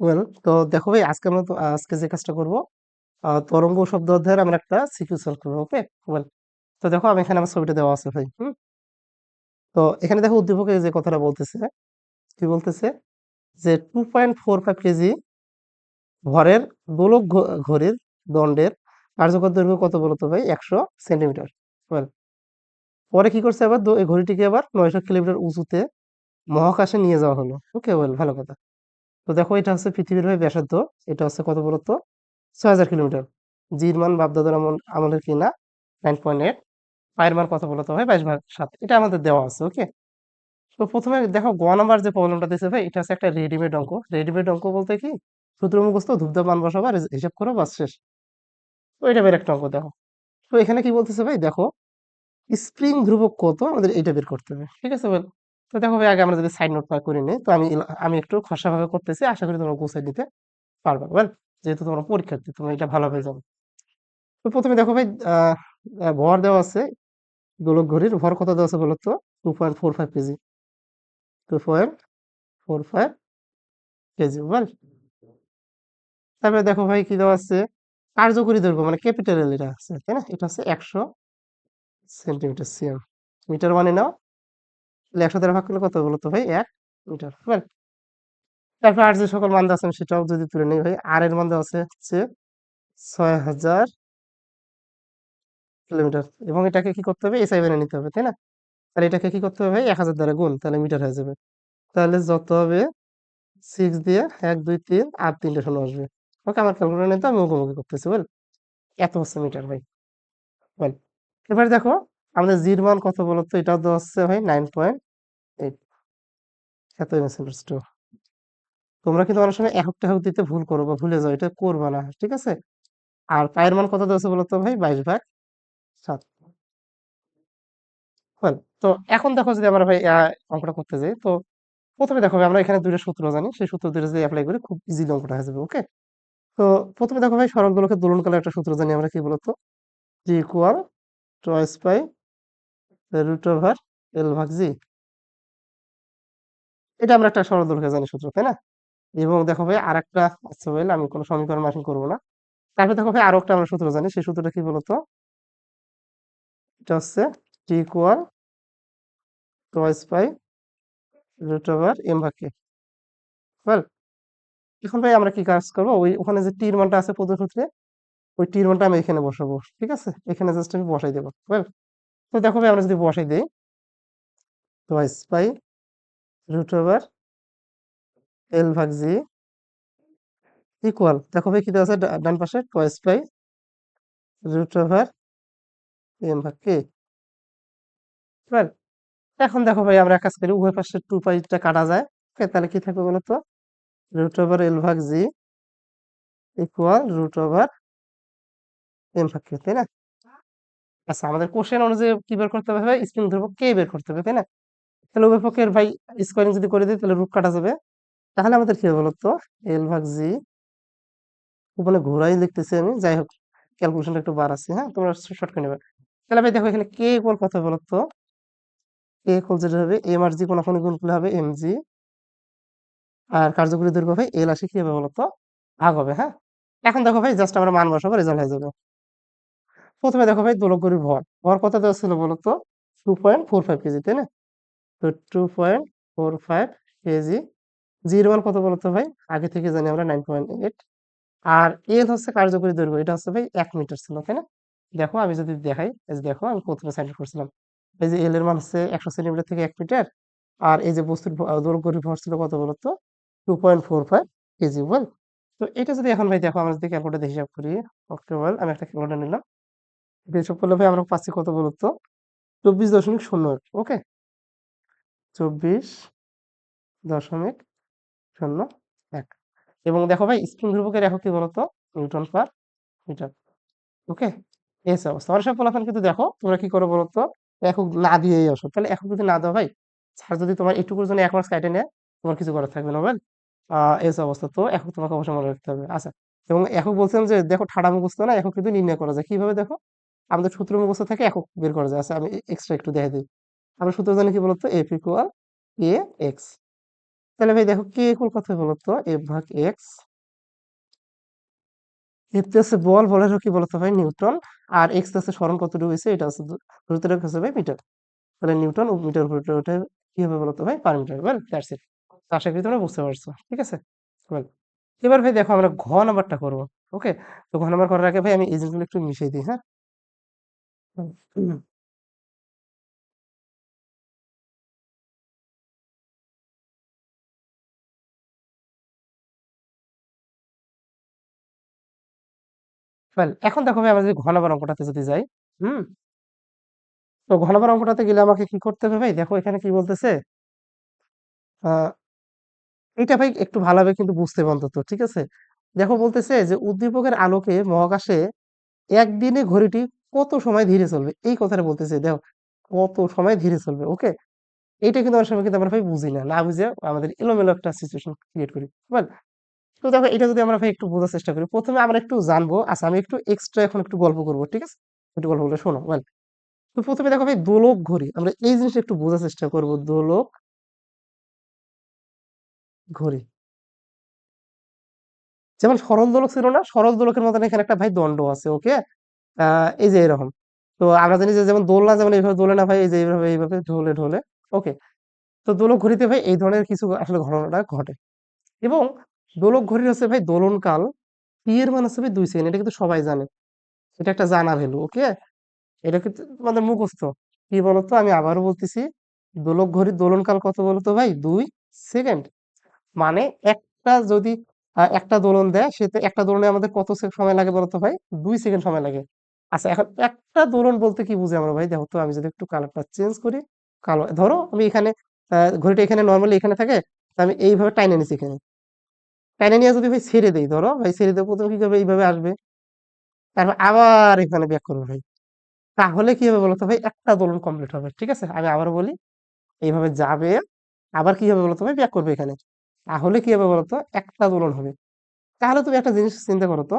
Well তো দেখো ভাই, আজকে আমরা আজকে যে কাজটা করব তরঙ্গ শব্দ অধ্যায়ের আমরা একটা সিকিউ সলভ করব ওকে ওয়েল তো দেখো আমি এখানে আমার ছবিটা দেওয়া আছে ভাই, হুম? তো এখানে দেখো উদ্দীপক যে কথাটা বলতেছে, কি বলতেছে? যে two point four five KG ভরের গোলক ঘড়ির দণ্ডের কার্যকর দৈর্ঘ্য কত বলতো ভাই? একশো সেন্টিমিটার। ওয়েল পরে কি করছে আবার? ঘড়িটিকে আবার নয়শো কিলোমিটার উঁচুতে মহাকাশে নিয়ে যাওয়া হলো ওকে ওয়েল ভালো কথা। তো দেখো এটা হচ্ছে পৃথিবীর ভাই ব্যাসার্ধ, এটা হচ্ছে কত বলতো? ছয় হাজার কিলোমিটার জির মান বাপদাদার আমল, আমলের কিনা নাইন পয়েন্ট এইট পায়ের মান কত বলতো ভাই? বাইশ ভাগ সাত। এটা আমাদের দেওয়া আছে ওকে তো প্রথমে দেখো গ নাম্বার যে প্রবলেমটা দিয়েছে ভাই, এটা হচ্ছে একটা রেডিমেড অঙ্ক। রেডিমেড অঙ্ক বলতে কি? সূত্র মুখস্থ, ধূপধাপ মান বসাবো হিসাব করো, বাস শেষ। তো এটা বের একটা অঙ্ক দেখো। তো এখানে কি বলতেছে ভাই? দেখো স্প্রিং ধ্রুবক কত? আমাদের এইটা বের করতে হবে, ঠিক আছে ভাই? তো দেখো ভাই, আগে আমরা যদি সাইড নোট করে নিই, তো আমি আমি একটু খসা ভাবে করতেছি। আশা করি তোমরা গুছিয়ে নিতে পারবে ওয়েল যেহেতু তোমরা পরীক্ষার্থী, তোমরা এটা ভালোভাবে জানো তো প্রথমে দেখো ভাই ভর দেওয়া আছে গোলক ঘড়ির। ভর কত দেওয়া আছে বলো তো? Two point four five KG. Two point four five KG well তারপরে দেখো ভাই, কি দেওয়া আছে? কার্যকরী দৈর্ঘ্য মানে ক্যাপিটাল এটা আছে, তাই না? এটা হচ্ছে একশো সেন্টিমিটার সিএম মিটার মানে নাও একশো দ্বারা ভাগ করলে কত বলো তো ভাই? এক মিটার ওয়েল তারপর আর যে সকল মান আছে সেটাও যদি তুলে নিই ভাই, আর এর মান আছে হচ্ছে ছয় হাজার কিলোমিটার। এবং এটাকে কি করতে হবে? এসআই বানিয়ে নিতে হবে, তাই না? তাহলে এটাকে কি করতে হবে ভাই? এক হাজার দ্বারা গুণ, তাহলে মিটার হয়ে যাবে। তাহলে যত হবে? সিক্স দিয়ে এক, দুই, তিন, আর তিনটে শূন্য আসবে। ওকে, আমার ক্যালকুলেটর নিতে আমি মুখোমুখি করতেছি, বল। এত হচ্ছে মিটার ভাই, বল। এবার দেখো আমাদের জির মান কত বলতো এটাও দেওয়া হচ্ছে ভাই নাইন পয়েন্ট এইট এত তোমরা কিন্তু অনেক সময় একক টেকক দিতে ভুল করো বা ভুলে যাও, এটা করবা না, ঠিক আছে? আর পায়ের মান কত দেওয়া বলতো ভাই? বাইশ ভাগ সাত। তো এখন দেখো যদি আমরা ভাই অঙ্কটা করতে যাই, তো প্রথমে দেখো আমরা এখানে দুইটা সূত্র জানি, সেই সূত্র দুটো যদি অ্যাপ্লাই করি খুব ইজিলি অঙ্কটা হয়ে যাবে ওকে তো প্রথমে দেখো ভাই সরল দোলকের দোলনকালে একটা সূত্র জানি আমরা কি বলতো G equal twice by root over L ভাগ জি এটা আমরা একটা সরল দোলকে জানি সূত্র, তাই না? এবং দেখো ভাই আর একটা আচ্ছা ভাই আমি কোনো সমীকরণ মাসিং করব না। তারপরে দেখো ভাই, আরও একটা আমরা সূত্র জানি, সেই সূত্রটা কি বলতো? এটা হচ্ছে T twice by root over M ভাগ কে এখন ভাই আমরা কি কাজ করব? ওই ওখানে যে টির মানটা আছে সূত্রে ওই টির মানটা আমি এখানে বসাবো, ঠিক আছে? এখানে জাস্ট আমি বসাই দেবো তো দেখো ভাই আমরা যদি বসাই দেই twice by root over L ভাগ জি ইকুয়াল দেখো ভাই কি আছে? ডান পাশে twice by root over M ভাগ কে এখন দেখো ভাই আমরা কাজ করি, উভয় পাশে টু পাইটা কাটা যায় তাহলে কি থাকবে বলো তো? রুট ওভার এল ভাগ G equal root over M ভাগ কে তাই না? আচ্ছা আমাদের কোশ্চেন অনুযায়ী কি বের করতে হবে স্প্রিং ধ্রুবক কে বের করতে হবে, তাই না? তাহলে উভয় পক্ষের ভাই স্কোয়ারিং যদি করে দিই, তাহলে রুট কাটা যাবে। তাহলে আমাদের কি হবে বলতো? এল ভাগ জি ওখানে ঘোরাই লিখতেছি আমি। যাই হোক ক্যালকুলেশনটা একটু বাড়াচ্ছি হ্যাঁ? তোমরা শর্ট করে নেবে। তাহলে ভাই দেখো, এখানে কে ইকুয়াল কত হবে বলতো? কে ইকুয়াল যেটা হবে এম আর জি কোনাকুনি গুণ করলে হবে এম জি আর কার্যকরী দৈর্ঘ্য ভাই এল আসি কি হবে বলতো? ভাগ হবে হ্যাঁ? এখন দেখো ভাই জাস্ট আমরা মান বসাবো রেজাল্ট হয়ে যাবে। প্রথমে দেখো ভাই দোলকগড়ির ভর। ভর কত দেওয়া ছিল বলতো two point four five KG, তাই না? তো two point four five KG জির মান কত বলতো ভাই? আগে থেকে জানি আমরা নাইন পয়েন্ট এইট আর এল হচ্ছে কার্যকরী দৈর্ঘ্য, এটা হচ্ছে ভাই এক মিটার ছিল, তাই না? দেখো আমি যদি দেখাই দেখো আমি প্রথমে সাইড করছিলাম। এই যে এল এর মান হচ্ছে একশো সেন্টিমিটার থেকে এক মিটার আর এই যে বস্তুর দৈর্ঘ্যের ভর ছিল কত বলতো two point four five KG, বল? তো এটা যদি এখন ভাই দেখো, আমরা যদি ক্যালকুলেটার হিসাব করি ওকে বল, আমি একটা ক্যালকুলেটার নিলাম। এটা হিসাব করলে ভাই, আমরা পাচ্ছি কত বলতো চব্বিশ দশমিক শূন্য ওকে চব্বিশ দশমিক শূন্য এক। এবং দেখো ভাই স্প্রিং ধ্রুবকের একক কি বলতো? নিউটন পার মিটার ওকে হচ্ছে অবস্থা। অনেক সব ফলাফল কিন্তু দেখো, তোমরা কি করো বলতো? একক না দিয়েই আসো। তাহলে একক যদি না দাও ভাই স্যার যদি তোমার এটুকুর জন্য এক মাস কাটে নেয়, তোমার কিছু করার থাকবে না আহ এই অবস্থা। তো একক তোমাকে অবশ্যই মনে রাখতে হবে। আচ্ছা এবং একক বলছিলাম যে, দেখো, ঠাড়া মুখস্থ না? একক কিন্তু নির্ণয় করা যায়। কীভাবে দেখো? আমাদের সূত্র মুখস্থ থেকে, একক বের করা যায়। আচ্ছা আমি এক্সট্রা একটু দেখে দিই। আমরা সূত্র জানি কি বলতো? এফ ইকুয়াল এ এক্স তাহলে ভাই দেখো, কে ইকুয়াল কত বলতো? এফ ভাগ এক্স তে বল, বলের কি বলতো ভাই? নিউটন আর এক্স তে স্মরণ কতটুকু হয়েছে? এটা হচ্ছে দূরত্বটা হচ্ছে ভাই মিটার। তাহলে নিউটন ও মিটার উপর ওটা কি হবে বলতো ভাই? Per metre well that's it আশা করি তোমরা বুঝতে পারছ, ঠিক আছে? ওয়েল এবার ভাই দেখো আমরা ঘ নাম্বারটা করব ওকে তো ঘ নাম্বার করার আগে ভাই আমি এই একটু মিশিয়ে দিই হ্যাঁ? ওয়েল এখন দেখো আমরা যদি ঘ অঙ্কটাতে যদি যাই, হুম? তো ঘ নাম্বার অঙ্কটাতে গেলে আমাকে কি করতে হবে ভাই? দেখো এখানে কি বলতেছে এটা ভাই একটু ভালোভাবে কিন্তু বুঝতে হবে অন্তত, ঠিক আছে? দেখো বলতেছে যে উদ্দীপকের আলোকে মহাকাশে একদিনে ঘড়িটি কত সময় ধীরে চলবে? এই কথাটা বলতেছে, দেখো, কত সময় ধীরে চলবে ওকে এইটা কিন্তু অনেক সময় কিন্তু আমরা ভাই বুঝি না না বুঝে আমাদের এলোমেলো একটা সিচুয়েশন ক্রিয়েট করি বুঝলেন তো দেখো, এটা যদি আমরা ভাই একটু বোঝার চেষ্টা করি, প্রথমে আমরা একটু জানব আচ্ছা আমি একটু এক্সট্রা এখন একটু গল্প করব, ঠিক আছে? একটু গল্প বলে শোনো ওয়েল তো প্রথমে দেখো ভাই দোলক ঘড়ি, আমরা এই জিনিসটা একটু বোঝার চেষ্টা করব, দোলক ঘড়ি। যেমন সরল দোলক ছিল না সরল দোলকের মতন এখানে একটা ভাই দণ্ড আছে ওকে এই যে এরকম। তো আমরা জানি যে যেমন দোলনা যেমন এইভাবে দোলে না ভাই, এই যে এইভাবে এইভাবে ঢোলে ঢোলে, ওকে। তো দোলক ঘড়িতে ভাই এই ধরনের কিছু আসলে ঘটনাটা ঘটে। এবং দোলক ঘড়ির হচ্ছে ভাই দোলনকাল পি এর মান হচ্ছে ভাই দুই সেকেন্ড এটা কিন্তু সবাই জানে। এটা একটা জানা ভ্যালু, ওকে? এটা কিন্তু আমাদের মুখস্থ। কি বলতো? আমি আবারও বলতেছি, দোলক ঘড়ির দোলনকাল কত বলতো ভাই? দুই সেকেন্ড। মানে একটা যদি একটা দোলন দেয় সেতে একটা দোলনে আমাদের কত সময় লাগে বলতো ভাই? দুই সেকেন্ড সময় লাগে। আচ্ছা এখন একটা দোলন বলতে কি বুঝি আমরা ভাই? দেখো তো, আমি যদি একটু কালারটা চেঞ্জ করি কালো ধরো আমি এখানে ঘড়িটা এখানে নর্মালি এখানে থাকে আমি এইভাবে টাইনে নিছি এখানে। টাইনে নিয়ে যদি ভাই ছেড়ে দেই, ধরো ভাই ছেড়ে দেবো প্রথমে কি করবে এইভাবে আসবে? তারপর আবার এখানে ব্যাক করবে ভাই। তাহলে কি হবে বলতো ভাই? একটা দোলন কমপ্লিট হবে, ঠিক আছে? আমি আবার বলি, এইভাবে যাবে, আবার কি হবে বলতো ভাই? ব্যাক করবে এখানে। তাহলে কি হবে বলতো? একটা দোলন হবে। তাহলে তুমি একটা জিনিস চিন্তা করো তো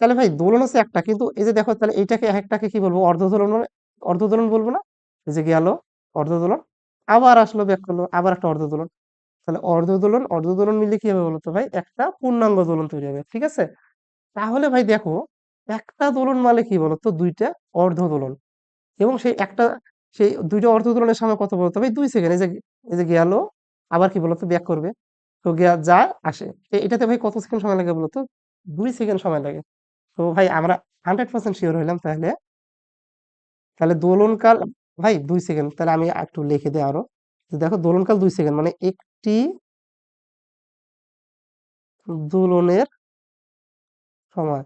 তাহলে ভাই দোলন হচ্ছে একটা, কিন্তু এই যে দেখো তাহলে এইটাকে একটাকে কি বলব? অর্ধ দোলন মানে- অর্ধ দোলন বলব না? এই যে গেল অর্ধ দোলন আবার আসলো ব্যাক করল, আবার একটা অর্ধ দোলন তাহলে অর্ধ দোলন অর্ধ দোলন মিলে কি হবে বলতো ভাই? একটা পূর্ণাঙ্গ দোলন তৈরি হবে, ঠিক আছে? তাহলে ভাই দেখো, একটা দোলন মানে কি বলতো? দুইটা অর্ধ দোলন এবং সেই একটা, সেই দুইটা অর্ধ দোলনের সময় কত বলতো ভাই? দুই সেকেন্ড, এই যে এই যে গেল, আবার কি বলতো? ব্যাক করবে। তো গিয়া যায় আসে। এটাতে ভাই কত সেকেন্ড সময় লাগে বলতো? দুই সেকেন্ড সময় লাগে। তো ভাই আমরা হান্ড্রেড পার্সেন্ট শিওর হইলাম তাহলে। তাহলে দোলনকাল, ভাই দুই সেকেন্ড তাহলে আমি একটু লিখে দিই আরও। দেখো দোলনকাল দুই সেকেন্ড মানে একটি দোলনের সময়।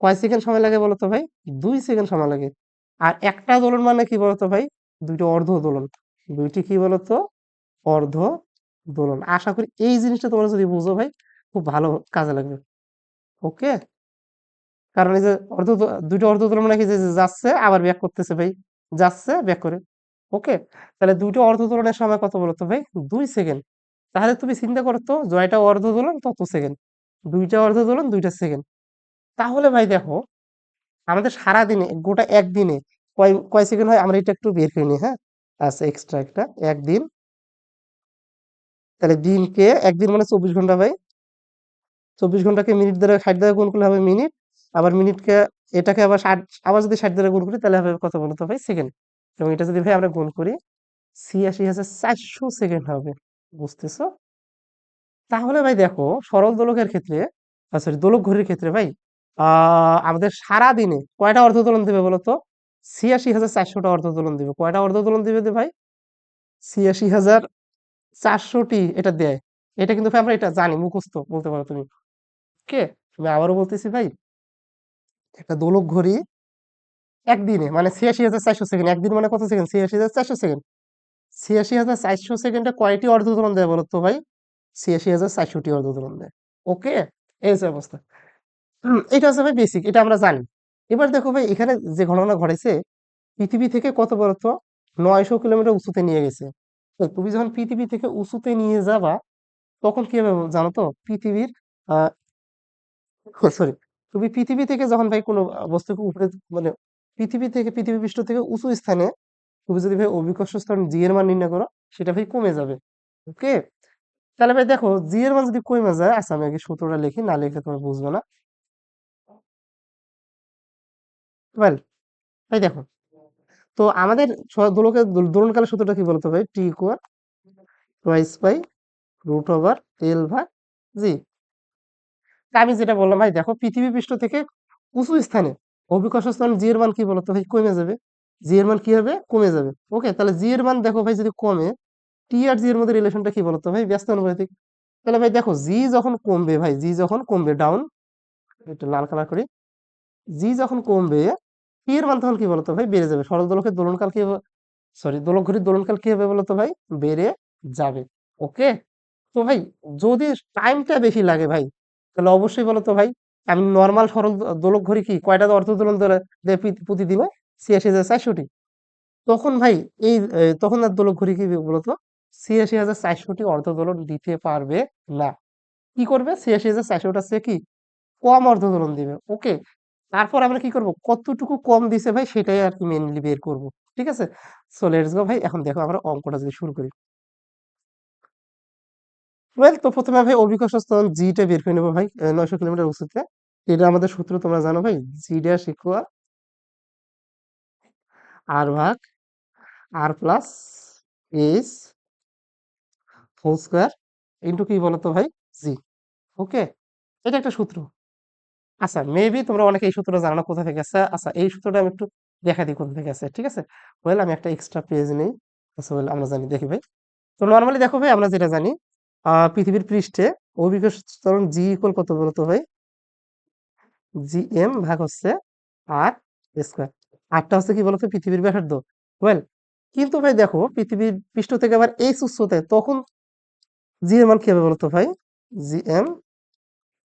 কয় সেকেন্ড সময় লাগে বলতো ভাই? দুই সেকেন্ড সময় লাগে। আর একটা দোলন মানে কি বলতো ভাই? দুইটা অর্ধ দোলন। দুইটি কি বলতো? অর্ধ দোলন। আশা করি এই জিনিসটা তোমরা যদি বুঝো ভাই, খুব ভালো কাজে লাগবে। ওকে কারণ এই যে অর্ধ দো- দুইটা অর্ধ দোলন মানে কি যে যাচ্ছে, আবার ব্যাক করতেছে ভাই। যাচ্ছে, ব্যাক করে। ওকে? তাহলে দুইটা অর্ধ দোলনের সময় কত বলতো ভাই? দুই সেকেন্ড। তাহলে তুমি চিন্তা করতো জয়টা অর্ধ দোলন তত সেকেন্ড। দুইটা অর্ধ দোলন দুইটা সেকেন্ড। তাহলে ভাই দেখো, আমাদের সারা দিনে গোটা একদিনে কয় কয় সেকেন্ড হয়? আমরা এটা একটু বের করে নিই হ্যাঁ? আচ্ছা এক্সট্রা একটা। একদিন। তাহলে দিনকে, একদিন মানে চব্বিশ ঘণ্টা ভাই। চব্বিশ ঘন্টাকে মিনিট দ্বারা ষাট দ্বারা গুণ করলে হবে মিনিট। আবার মিনিটকে এটাকে আবার ষাট, আবার যদি ষাট দ্বারা গুণ করি, তাহলে হবে কত বলতো ভাই? সেকেন্ড। এবং এটা যদি ভাই আমরা গুণ করি, ছিয়াশি হাজার চারশো সেকেন্ড হবে। বুঝতেছো? তাহলে ভাই দেখো, সরল দোলকের ক্ষেত্রে সরি দোলক ঘড়ির ক্ষেত্রে ভাই আমাদের সারা দিনে কয়টা অর্ধ দোলন দিবে বলতো? ছিয়াশি হাজার চারশোটা অর্ধ দোলন দিবে। কয়টা অর্ধ দোলন দিবে ভাই? ছিয়াশি হাজার চারশোটি এটা দেয়। এটা কিন্তু ভাই আমরা এটা জানি, মুখস্থ বলতে পারো তুমি। কে আমি আবারও বলতেছি ভাই একটা দোলক ঘড়ি একদিনে মানে ছিয়াশি হাজার চারশো সেকেন্ড একদিন মানে কত সেকেন্ড? ছিয়াশি হাজার চারশো সেকেন্ড। ছিয়াশি হাজার চারশো সেকেন্ডে কয়টি অর্ধ দোলন দেয় বলো তো ভাই? ছিয়াশি হাজার চারশোটি অর্ধ দোলন দেয়। ওকে? এই হচ্ছে অবস্থা। এটা হচ্ছে ভাই বেসিক এটা আমরা জানি। এবার দেখো ভাই এখানে যে ঘটনা ঘটেছে পৃথিবী থেকে কত বলতো নয়শো কিলোমিটার উঁচুতে নিয়ে গেছে। তো তুমি যখন পৃথিবী থেকে উঁচুতে নিয়ে যাবা তখন কি হবে জানো তো? পৃথিবীর আহ সরি তুমি পৃথিবী থেকে যখন ভাই কোনো বস্তুকে উপরে মানে পৃথিবী থেকে, পৃথিবী পৃষ্ঠ থেকে উঁচু স্থানে তুমি যদি ভাই অভিকর্ষ স্থান জি এর মান নির্ণয় করো, সেটা ভাই কমে যাবে। ওকে? তাহলে ভাই দেখো জি এর মান যদি কমে যায় আচ্ছা আমি আগে সূত্রটা লিখি, না লিখলে তুমি বুঝবে না। ওয়েল ভাই দেখো, তো আমাদের স- দোলকের দোল- দোলনকালের সূত্রটা কি বলতো ভাই? T equal twice by root over L ভাগ জি আমি যেটা বললাম, ভাই দেখো পৃথিবী পৃষ্ঠ থেকে উঁচু স্থানে অভিকর্ষ স্থান জি এর মান কি বলতো ভাই? কমে যাবে। জি এর মান কি হবে? কমে যাবে। ওকে তাহলে জি এর মান দেখো ভাই যদি কমে টি আর জি এর মধ্যে রিলেশনটা কি বলতো ভাই? ব্যস্ত অনুপাতিক তাহলে ভাই দেখো জি যখন কমবে ভাই জি যখন কমবে ডাউন একটু লাল কালার করি। জি যখন কমবে টি এর মান তখন কি বলতো ভাই? বেড়ে যাবে। সরল দোলকের দোলনকাল কি হবে? সরি দোলক ঘড়ির দোলনকাল কি হবে বলতো ভাই? বেড়ে যাবে। ওকে তো ভাই যদি টাইমটা বেশি লাগে ভাই তাহলে অবশ্যই বলতো ভাই, আমি নর্মাল সরল দোলক ঘড়ি কি, কয়টা অর্থ দোলন প্রতিদিনে? ছিয়াশি হাজার চারশোটি। তখন ভাই, এই তখন আর দোলক ঘড়ি কি বলতো? ছিয়াশি হাজার চারশোটি অর্ধ দোলন দিতে পারবে না। কি করবে? ছিয়াশি হাজার চারশোটা সে কি, কম অর্ধ দোলন দিবে। ওকে, তারপর আমরা কি করব? কতটুকু কম দিছে ভাই, সেটাই আর কি মেনলি বের করব। ঠিক আছে? সো লেটস ভাই, এখন দেখো আমরা অঙ্কটা যদি শুরু করি। ওয়েল তো প্রথমে ভাই অভিকর্ষ স্থল জিটা বের করে নেব ভাই নয়শো কিলোমিটার উঁচুতে এটা আমাদের সূত্র, তোমরা জানো ভাই। জি ড্যাশ ইকুয়াল আর ভাগ R plus S whole square into কি বলতো ভাই? জি ওকে এটা একটা সূত্র। আচ্ছা মেবি তোমরা অনেকে এই সূত্রটা জানো কোথা থেকে আছে আচ্ছা এই সূত্রটা আমি একটু দেখা দিই কোথা থেকে আছে ঠিক আছে? ওয়েল আমি একটা এক্সট্রা পেজ নেই। আচ্ছা ওয়েল আমরা জানি, দেখি ভাই। তো নর্মালি দেখো ভাই, আমরা যেটা জানি পৃথিবীর পৃষ্ঠে অভিকর্ষ ত্বরণ জি ইকুয়াল কত বলতো ভাই? জি এম ভাগ হচ্ছে আর স্কোয়ার। আরটা হচ্ছে কি বলতো পৃথিবীর ব্যাসার্ধ। ওয়েল, কিন্তু ভাই দেখো, পৃথিবীর পৃষ্ঠ থেকে আবার এইচ উচ্চতায় তখন জি এর মান কি হবে বলতো ভাই? জি এম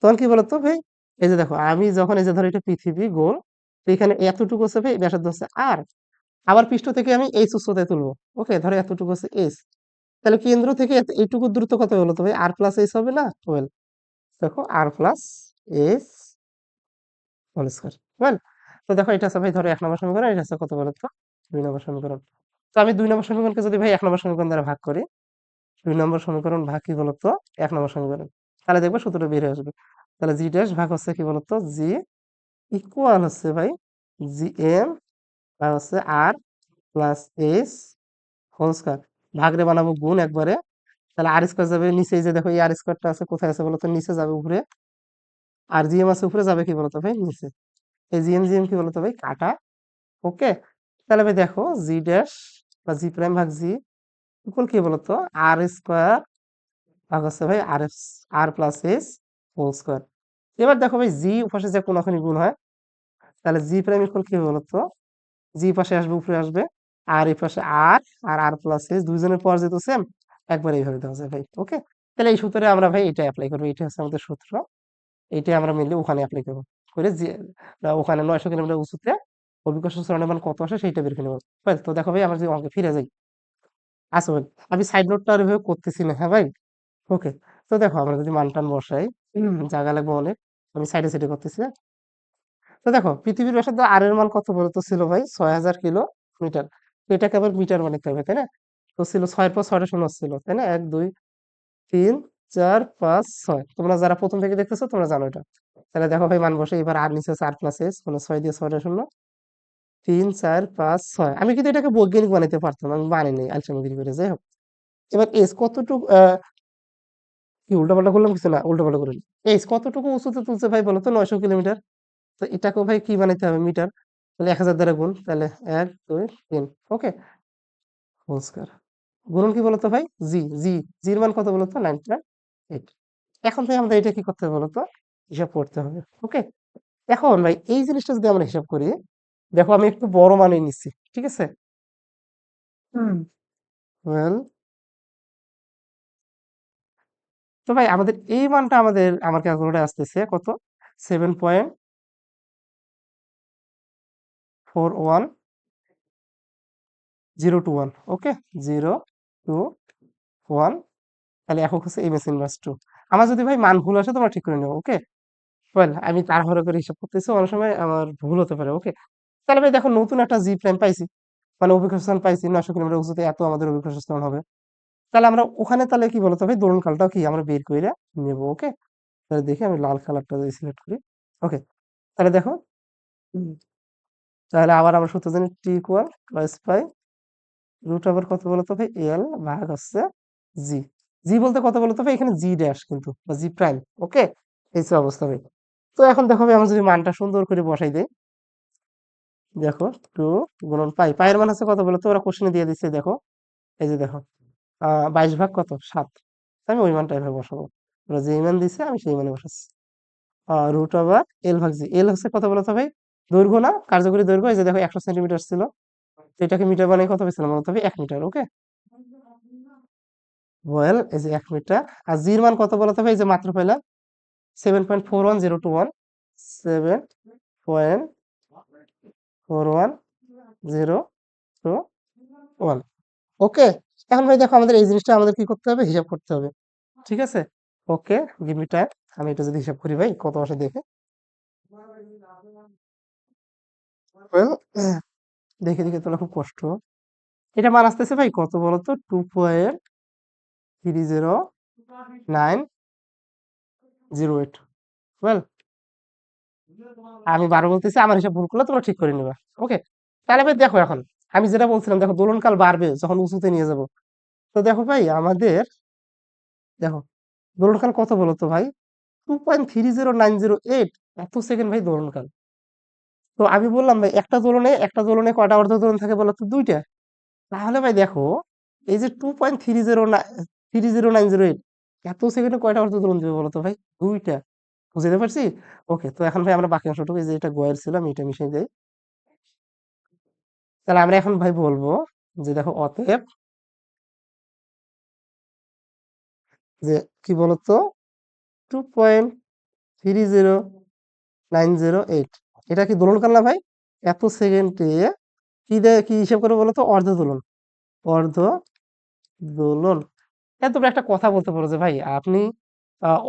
তখন কি বলতো ভাই? এই যে দেখো, আমি যখন এই যে ধরো এটা পৃথিবী গোল, এখানে এতটুকু হচ্ছে ভাই ব্যাসার্ধ হচ্ছে আর আবার পৃষ্ঠ থেকে আমি এইচ উচ্চতায় তুলবো। ওকে, ধরো এতটুকু হচ্ছে এইচ তাহলে কেন্দ্র থেকে এইটুকু দূরত্ব কত বলো তো ভাই আর প্লাস এইচ হবে না? ওয়েল দেখো R plus H whole square well তো দেখো, এটা আছে ভাই ধরো এক নম্বর সমীকরণ, এটা আছে কত বলো তো দুই নম্বর সমীকরণ। তো আমি দুই নম্বর সমীকরণকে যদি ভাই এক নম্বর সমীকরণ দ্বারা ভাগ করি, দুই নম্বর সমীকরণ ভাগ কি বলতো? এক নম্বর সমীকরণ। তাহলে দেখব সূত্রটা বের হয়ে আসবে। তাহলে জি ড্যাশ ভাগ হচ্ছে কি বলতো? জি ইকুয়াল হচ্ছে ভাই জি এম ভাগ হচ্ছে R plus S whole square ভাগরে বানাবো গুণ একবারে। তাহলে আর স্কোয়ার যাবে নিচে যে দেখো এই আর স্কোয়ারটা আছে, কোথায় আছে বলতো? নিচে যাবে উপরে। আর জিএম আছে উপরে যাবে কি বলতো ভাই? নিচে। এই জিএম জিএম কি বলতো ভাই? কাটা। ওকে? তাহলে ভাই দেখো জি ড্যাশ বা জি প্রাইম ভাগ জি ইকুয়াল কি বলতো? আর স্কোয়ার ভাগ হচ্ছে ভাই R F R plus S whole square এবার দেখো ভাই জি পাশে যে কোনখানি গুণ হয়, তাহলে জি প্রাইম ইকুয়াল কি বলতো? জি পাশে আসবে, উপরে আসবে। আর এই পাশে আর আর আর প্লাস এস দুইজনের পর যেহেতু সেম একবার এইভাবে দেওয়া যায় ভাই ওকে তাহলে এই সূত্রে আমরা ভাই এটা অ্যাপ্লাই করব এটা হচ্ছে আমাদের সূত্র এইটাই আমরা মিলে ওখানে অ্যাপ্লাই করব, করে যে ওখানে নয়শো কিলোমিটার উঁচুতে অভিকর্ষ সরণের মান কত আসে সেইটা বের করে নেব তো দেখো ভাই আমরা যদি অঙ্কে ফিরে যাই আচ্ছা ভাই, আমি সাইড নোটটা আর এভাবে করতেছি না হ্যাঁ ভাই ওকে তো দেখো আমরা যদি মান টান বসাই জায়গা লাগবে অনেক, আমি সাইডে সাইডে করতেছি হ্যাঁ? তো দেখো পৃথিবীর ব্যাসার্ধ আর এর মান কত বলতো ছিল ভাই? ছয় হাজার কিলো মিটার তো এটাকে আবার মিটার বানাতে হবে, তাই না? তো ছিল ছয়ের পর ছয়টা শূন্য ছিল, তাই না? এক, দুই, তিন, চার, পাঁচ, ছয়। তোমরা যারা প্রথম থেকে দেখতেছো, তোমরা জানো এটা। তাহলে দেখো ভাই, মান বসে, এবার আর নিচে চার প্লাস এস মানে ছয় দিয়ে ছয়টা শূন্য। তিন, চার, পাঁচ, ছয়। আমি কিন্তু এটাকে বৈজ্ঞানিক বানাইতে পারতাম, আমি বানাইনি আলসামগিরি করে, যাই হোক। এবার এস কতটুকু কি উল্টাপাল্টা করলাম কিছু না, উল্টাপাল্টা করলাম এস কতটুকু উঁচুতে তুলছে ভাই, বলো তো? নয়শো কিলোমিটার। তো এটাকেও ভাই কি বানাইতে হবে? মিটার। তাহলে এক হাজার দ্বারা গুণ তাহলে এক দুই তিন ওকে হোল স্কয়ার গুণন কি বলতো ভাই? জি জি জির মান কত বলতো? নাইন এইট এখন ভাই আমাদের এটা কি করতে হবে বলতো? হিসাব করতে হবে ওকে এখন ভাই এই জিনিসটা যদি আমরা হিসাব করি দেখো আমি একটু বড় মানে নিচ্ছি ঠিক আছে? হুম। তো ভাই আমাদের এই মানটা আমাদের আমার ক্যালকুলেটরে আসতেছে কত? Seven point four one zero two one okay zero two one তাহলে একক হচ্ছে এম এস ইনভার্স টু আমার যদি ভাই মান ভুল আসে, তোমরা ঠিক করে নেব ওকে ওয়েল আমি তাড়াহুড়ো করে হিসাব করতেছি, অনেক সময় আমার ভুল হতে পারে ওকে তাহলে ভাই দেখো, নতুন একটা জি প্রাইম পাইছি। মানে অভিকর্ষ পাইছি নয়শো কিলোমিটার উঁচুতে এত আমাদের অভিকর্ষ হবে। তাহলে আমরা ওখানে তাহলে কি বলতো ভাই দোলনকালটাও কি আমরা বের করে নেব ওকে তাহলে দেখি আমি লাল কালারটা সিলেক্ট করি ওকে তাহলে দেখো তাহলে আবার আমরা সূত্র জানি T equal plus pi root over কত বলতো ভাই? এল ভাগ হচ্ছে জি জি বলতে কত বলতো ভাই? এখানে জি ড্যাশ কিন্তু, বা জি প্রাইম ওকে এই হচ্ছে অবস্থা ভাই। তো এখন দেখো ভাই, আমরা যদি মানটা সুন্দর করে বসাই দেই। দেখো টু গুণন পাই। পায়ের মান হচ্ছে কত বলতো ওরা কোশ্চেনে দিয়ে দিচ্ছে, দেখো। এই যে দেখো বাইশ ভাগ কত? সাত। আমি ওই মানটা এভাবে বসাবো। ওরা যে মান দিছে, আমি সেই মানে বসাচ্ছি। রুট ওভার এল ভাগ জি এল হচ্ছে কত বলতো ভাই? দৈর্ঘ্য না, কার্যকরী দৈর্ঘ্য, এই যে দেখো একশো সেন্টিমিটার ছিল। এটাকে মিটার বানিয়ে কত পেয়েছিলাম বলতো ভাই এক মিটার ওকে ওয়েল এই যে এক মিটার। আর জির মান কত বলতো ভাই? এই যে মাত্র পাইলাম। Seven point four one zero two one seven point four one zero two one okay এখন ভাই দেখো আমাদের এই জিনিসটা আমাদের কি করতে হবে? হিসাব করতে হবে। ঠিক আছে? ওকে গিভ মি টাইম আমি এটা যদি হিসাব করি ভাই, কত আসে দেখে। দেখে দেখে তোলা খুব কষ্ট। এটা মান আসতেছে ভাই কত বলতো? Two point three zero nine zero eight. Well আমি বারো বলতেছি, আমার হিসাব ভুল করলে তোমরা ঠিক করে নিবা। ওকে তাহলে ভাই দেখো এখন, আমি যেটা বলছিলাম, দেখো দোলনকাল বাড়বে যখন উঁচুতে নিয়ে যাব। তো দেখো ভাই, আমাদের, দেখো, দোলনকাল কত বলো তো ভাই? Two point three zero nine zero eight, এত সেকেন্ড ভাই দোলনকাল। তো আমি বললাম, ভাই, একটা দোলনে একটা দোলনে কয়টা অর্ধ দোলন থাকে বলতো দুইটা? তাহলে ভাই দেখো, এই যে two point three zero three zero nine zero eight এত সেকেন্ডে কয়টা অর্ধ দোলন দেবে বলতো ভাই? দুইটা। বুঝতে পারছি? ওকে তো এখন ভাই আমরা বাকি অংশটুকু, এই যে এটা গোয়ের ছিল, আমি এটা মিশিয়ে দেই। তাহলে আমরা এখন ভাই বলব যে দেখো, অতএব যে কি বলতো two point three zero nine zero eight এটা কি দোলন কাল না ভাই? এত সেকেন্ডে কি দেয় কি হিসাব করে বলতো? অর্ধ দোলন। অর্ধ দোলন। এত একটা কথা বলতে পারো যে ভাই, আপনি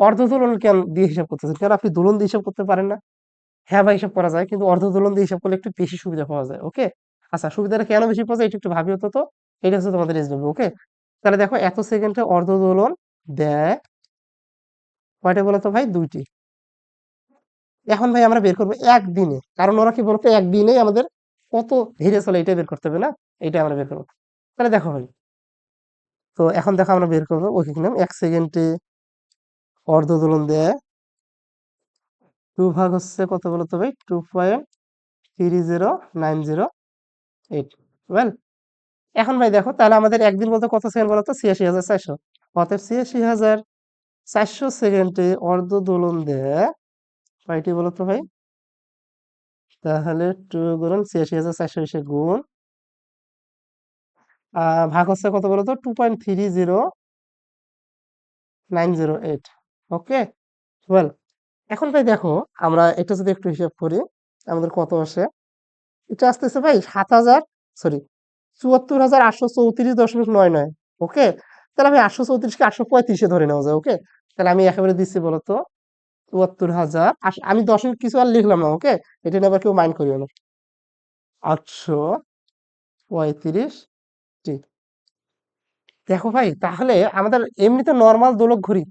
অর্ধ দোলন কেন দিয়ে হিসাব করতেছেন? কেন আপনি দোলন দিয়ে হিসাব করতে পারেন না? হ্যাঁ ভাই, হিসাব করা যায়, কিন্তু অর্ধ দোলন দিয়ে হিসাব করলে একটু বেশি সুবিধা পাওয়া যায়, ওকে? আচ্ছা সুবিধাটা কেন বেশি পাওয়া যায়? এটা একটু ভাবি হতো তো। এটা হচ্ছে তোমাদের এসডব্লিউ ওকে? তাহলে দেখো, এত সেকেন্ডে অর্ধ দোলন দেয়, কয়টা বলতো ভাই? দুইটি। এখন ভাই আমরা বের করব একদিনে। কারণ ওরা কি বলতো, একদিনেই আমাদের কত ধীরে চলে এটা বের করতে হবে না? এটা আমরা বের করব। তাহলে দেখো ভাই। তো এখন দেখো আমরা বের করব ওকে নাম এক সেকেন্ডে অর্ধ দোলন দেয়। টু ভাগ হচ্ছে কত বলতো ভাই? Two point three zero nine zero eight well এখন ভাই দেখো, তাহলে আমাদের একদিন বলতে কত সেকেন্ড বলতো? ছিয়াশি হাজার চারশো। অতএব ছিয়াশি হাজার চারশো সেকেন্ডে অর্ধ দোলন দেয়। কয়টি বলতো ভাই? তাহলে টু গুণন ছিয়াশি হাজার চারশো বিশে গুণ। ভাগ হচ্ছে কত বলতো? Two point three zero nine zero eight. Okay? Well, এখন ভাই দেখো, আমরা এটা যদি একটু হিসাব করি, আমাদের কত আসে? এটা আসতেছে ভাই সাত হাজার, সরি, চুয়াত্তর হাজার আটশো চৌত্রিশ দশমিক নয় নয়, ওকে? তাহলে আমি আটশো চৌত্রিশকে আটশো পঁয়ত্রিশে ধরে নেওয়া যায়, ওকে? তাহলে আমি একেবারে দিচ্ছি বলতো চুয়াত্তর হাজার। আমি দশমিক কিছু আর লিখলাম না, ওকে? এটা নিয়ে আবার কেউ মাইন্ড করিও না। আটশো পঁয়ত্রিশ টি দেখো ভাই, তাহলে আমাদের এমনিতে নর্মাল দোলক ঘড়ি,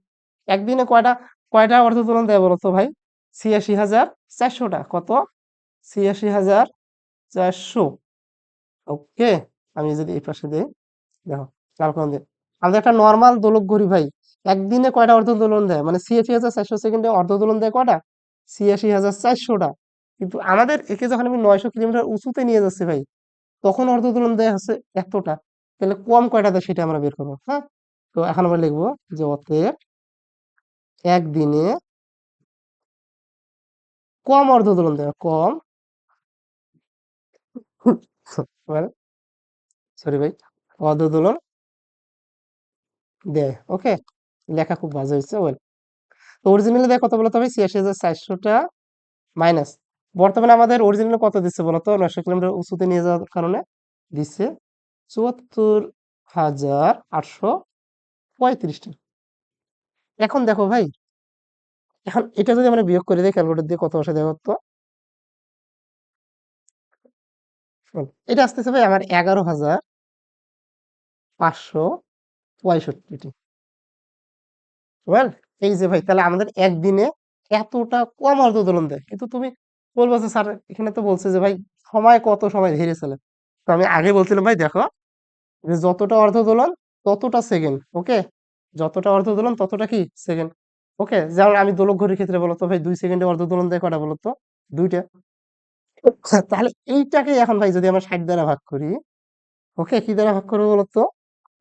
একদিনে কয়টা কয়টা অর্থ দোলন দেয় বলো তো ভাই? ছিয়াশি হাজার চারশোটা, কত? ছিয়াশি হাজার চারশো। ওকে, আমি যদি এই পাশে দিই, দেখো লাল কলম দিয়ে আমাদের একটা নর্মাল দোলক ঘড়ি ভাই একদিনে কয়টা অর্ধ দোলন দেয়? মানে ছিয়াশি হাজার চারশো সেকেন্ডে অর্ধ দোলন দেয় কয়টা? ছিয়াশি হাজার চারশোটা। কিন্তু আমাদের একে যখন আমি নয়শো কিলোমিটার উঁচুতে নিয়ে যাচ্ছি ভাই, তখন অর্ধ দোলন দেয় হচ্ছে এতটা। তাহলে কম কয়টা দেয় সেটা আমরা বের করব হ্যাঁ? তো এখন আমরা লিখব যে অতএব একদিনে কম অর্ধ দোলন দেয়, কম সরি ভাই অর্ধ দোলন দেয়, ওকে? লেখা খুব বাজে হয়েছে ওয়েল তো অরিজিনালি দেয় কত বলতো ভাই? ছিয়াশি হাজার চারশোটা মাইনাস বর্তমানে আমাদের অরিজিনাল কত দিচ্ছে বলতো? নয়শো কিলোমিটার উঁচুতে নিয়ে যাওয়ার কারণে দিচ্ছে চুয়াত্তর হাজার আটশো পঁয়ত্রিশটা। এখন দেখো ভাই, এখন এটা যদি আমরা বিয়োগ করে দিই ক্যালকুলেটর দিয়ে কত বসে দেওয়া হতো এটা আসতেছে ভাই আমার এগারো হাজার পাঁচশো পঁয়ষট্টিটি। ওয়েল এই যে ভাই, তাহলে আমাদের একদিনে এতটা কম অর্ধ দোলন দেয়। কিন্তু তুমি বলব যে, স্যার, এখানে তো বলছে যে, ভাই, সময় কত সময় ধীরে চলে? তো আমি আগে বলছিলাম, ভাই, দেখো, যে যতটা অর্ধ দোলন ততটা সেকেন্ড ওকে যতটা অর্ধ দোলন ততটা কি সেকেন্ড ওকে যেমন আমি দোলক ঘড়ির ক্ষেত্রে বলতো, ভাই, দুই সেকেন্ডে অর্ধ দোলন দেয় কটা বলতো? দুইটা। তাহলে এইটাকে এখন ভাই যদি আমরা ষাট দ্বারা ভাগ করি ওকে কি দ্বারা ভাগ করব বলতো?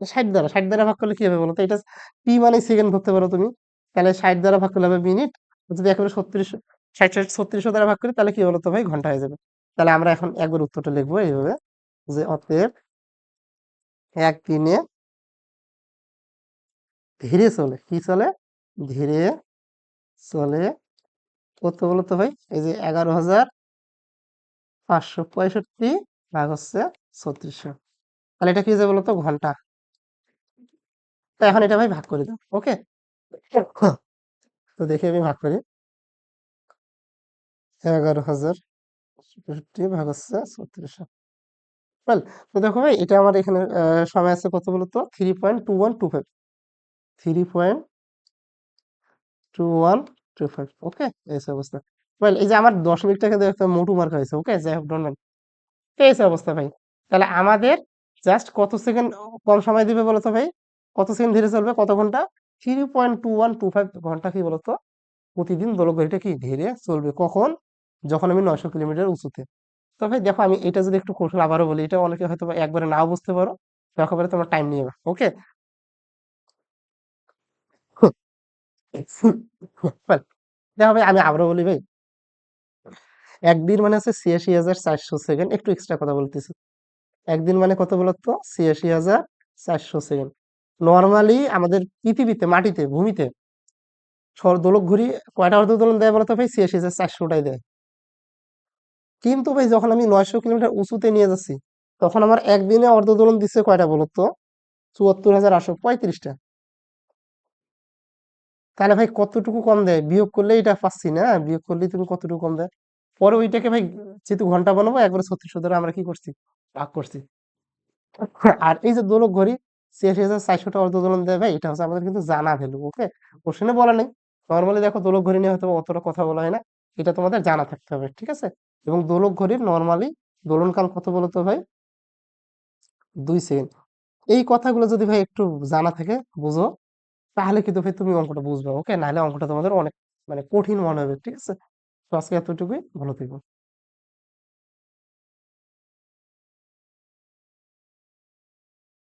ষাট দ্বারা ষাট দ্বারা ভাগ করলে কি হবে বলতো এটা পি মানে সেকেন্ড ধরতে পারো তুমি। তাহলে ষাট দ্বারা ভাগ করলে হবে মিনিট। যদি একেবারে ছত্রিশ, ষাট ষাট, ছত্রিশশো দ্বারা ভাগ করি, তাহলে কি বলতো ভাই? ঘণ্টা হয়ে যাবে। তাহলে আমরা এখন একবার উত্তরটা লিখব এইভাবে, যে অতএব একদিনে ধীরে চলে, কি চলে? ধীরে চলে কত বলতো ভাই? এই যে এগারো হাজার পাঁচশো পঁয়ষট্টি ভাগ হচ্ছে ছত্রিশশো। তাহলে এটা কি যাবে বলতো ঘণ্টা। তো এখন এটা ভাই ভাগ করে দাও ওকে তো দেখি আমি ভাগ করি। এগারো হাজার ভাগ হচ্ছে ছত্রিশশো তো দেখো ভাই, এটা আমার এখানে সময় আছে কত বলতো? Three point two one two five three point two one two five okay এই অবস্থা। ওয়েল এই যে আমার দশ মিনিট টাকা একটা মোটু মার্ক হয়েছে ওকে যাই হোক মাইন্ড এই অবস্থা ভাই। তাহলে আমাদের জাস্ট কত সেকেন্ড কম সময় দিবে বলতো ভাই? কত সেকেন্ড ধীরে চলবে, কত ঘণ্টা? Three point two one two five ঘণ্টা কি বলতো? প্রতিদিন দোলক ঘড়িটা কি ধীরে চলবে? কখন? যখন আমি নয়শো কিলোমিটার উঁচুতে। তবে দেখো, আমি এটা যদি একটু কৌশল আবারও বলি, এটা অনেকে হয়তো একবারে নাও বুঝতে পারো। একেবারে তোমার টাইম নিয়ে ওকে দেখো ভাই, আমি আবারও বলি ভাই, একদিন মানে হচ্ছে ছিয়াশি হাজার চারশো সেকেন্ড, একটু এক্সট্রা কথা বলতেছি। একদিন মানে কত বলতো? ছিয়াশি হাজার চারশো সেকেন্ড। নর্মালি আমাদের পৃথিবীতে, মাটিতে, ভূমিতে দোলক ঘুরি কয়টা অর্ধ দোলন দেয় বলতো ভাই? ছিয়াশি হাজার চারশোটাই দেয়। কিন্তু ভাই যখন আমি নয়শো কিলোমিটার উঁচুতে নিয়ে যাচ্ছি, তখন আমার একদিনে অর্ধ দোলন দিচ্ছে কয়টা বলতো? চুয়াত্তর হাজার আটশো পঁয়ত্রিশটা। তাহলে ভাই কতটুকু কম দেয়? বিয়োগ করলে এটা পাচ্ছি না। বিয়োগ করলে তুমি কতটুকু কম দেয়? পরে ওইটাকে ভাই যেহেতু ঘণ্টা বানাবো, একবারে ছত্রিশশো ধরে আমরা কি করছি? ভাগ করছি। আর এই যে দোলক ঘড়ি ছিয়াশি হাজার চারশোটা অর্ধ দোলন এটা হচ্ছে আমাদের কিন্তু জানা ভ্যালু ওকে বলা নেই। নর্মালি দেখো দোলক ঘড়ি নিয়ে হয়তো অতটা কথা বলা হয় না, এটা তোমাদের জানা থাকতে হবে, ঠিক আছে? এবং দোলক ঘড়ির নর্মালি দোলনকাল কত বলতো, ভাই? দুই সেকেন্ড। এই কথাগুলো যদি ভাই একটু জানা থাকে, বুঝো, তাহলে কিন্তু ভাই তুমি অঙ্কটা বুঝবে ওকে নাহলে অঙ্কটা তোমাদের অনেক মানে কঠিন মনে হবে, ঠিক আছে? তো আজকে এতটুকুই, ভালো থেকো।